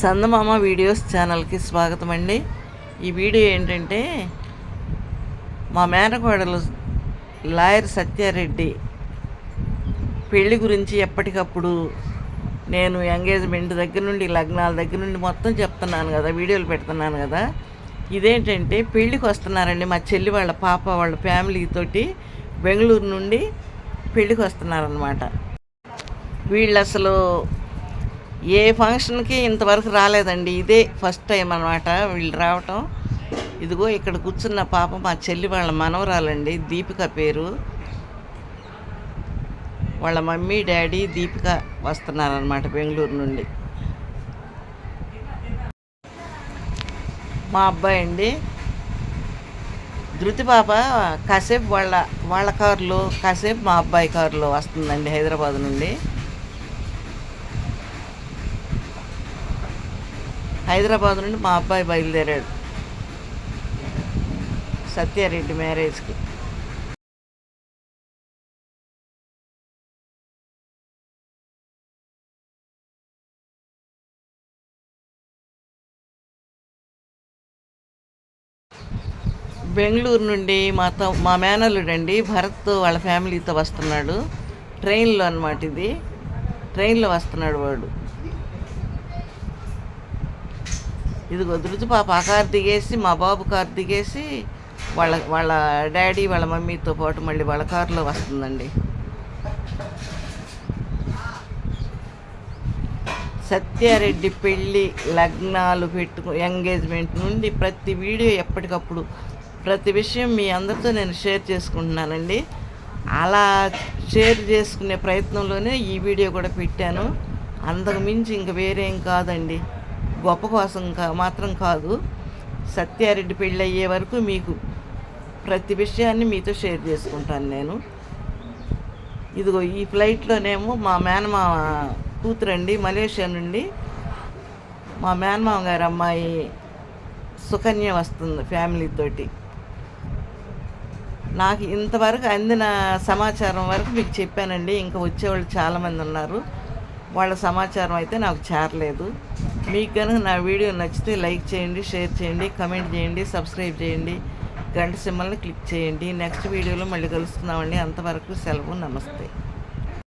సందమామ వీడియోస్ ఛానల్కి స్వాగతం అండి ఈ వీడియో ఏంటంటే మా మేనకోడలు లాయర్ సత్యారెడ్డి పెళ్ళి గురించి ఎప్పటికప్పుడు నేను ఎంగేజ్మెంట్ దగ్గర నుండి లగ్నాల దగ్గర నుండి మొత్తం చెప్తున్నాను కదా వీడియోలు పెడుతున్నాను కదా. ఇదేంటంటే పెళ్ళికి వస్తున్నారండి మా చెల్లి వాళ్ళ పాప వాళ్ళ ఫ్యామిలీతోటి బెంగళూరు నుండి పెళ్ళికి వస్తున్నారనమాట వీళ్ళు అసలు ఏ ఫంక్షన్కి ఇంతవరకు రాలేదండి. ఇదే ఫస్ట్ టైం అనమాట వీళ్ళు రావటం. ఇదిగో ఇక్కడ కూర్చున్న పాప మా చెల్లి వాళ్ళ మనవరాలండి దీపిక పేరు. వాళ్ళ మమ్మీ డాడీ దీపిక వస్తున్నారనమాట బెంగళూరు నుండి. మా అబ్బాయి అండి. ధృతి పాప కాసేపు వాళ్ళ వాళ్ళ కారులో కాసేపు మా అబ్బాయి కారులో వస్తుందండి హైదరాబాద్ నుండి. హైదరాబాద్ నుండి మా అబ్బాయి బయలుదేరాడు. సత్యారెడ్డి మ్యారేజ్కి. బెంగళూరు నుండి మా త మా మేనల్లుడండి భరత్ వాళ్ళ ఫ్యామిలీతో వస్తున్నాడు. ట్రైన్లో అనమాట ఇది. ట్రైన్లో వస్తున్నాడు వాడు. ఇది వదిలిచి పాప ఆ కారు దిగేసి మా బాబు కారు దిగేసి వాళ్ళ వాళ్ళ డాడీ వాళ్ళ మమ్మీతో పాటు మళ్ళీ వాళ్ళ కారులో వస్తుందండి. సత్యారెడ్డి పెళ్ళి లగ్నాలు పెట్టుకు ఎంగేజ్మెంట్ నుండి ప్రతి వీడియో ఎప్పటికప్పుడు ప్రతి విషయం మీ అందరితో నేను షేర్ చేసుకుంటున్నానండి. అలా షేర్ చేసుకునే ప్రయత్నంలోనే ఈ వీడియో కూడా పెట్టాను. అంతకు మించి ఇంక వేరేం కాదండి. గొప్ప కోసం కా మాత్రం కాదు. సత్యారెడ్డి పెళ్ళి అయ్యే వరకు మీకు ప్రతి విషయాన్ని మీతో షేర్ చేసుకుంటాను నేను. ఇదిగో ఈ ఫ్లైట్లోనేమో మా మేనమామ కూతురండి మలేషియా నుండి. మా మేనమామ గారు అమ్మాయి సుకన్య వస్తుంది ఫ్యామిలీతోటి నాకు ఇంతవరకు అందిన సమాచారం వరకు మీకు చెప్పానండి. ఇంకా వచ్చేవాళ్ళు చాలామంది ఉన్నారు. వాళ్ళ సమాచారం అయితే నాకు చేరలేదు. మీకు కనుక నా వీడియో నచ్చితే లైక్ చేయండి షేర్ చేయండి కమెంట్ చేయండి సబ్స్క్రైబ్ చేయండి గంట సింబల్ని క్లిక్ చేయండి. నెక్స్ట్ వీడియోలో మళ్ళీ కలుస్తున్నామండి. అంతవరకు సెలవు నమస్తే.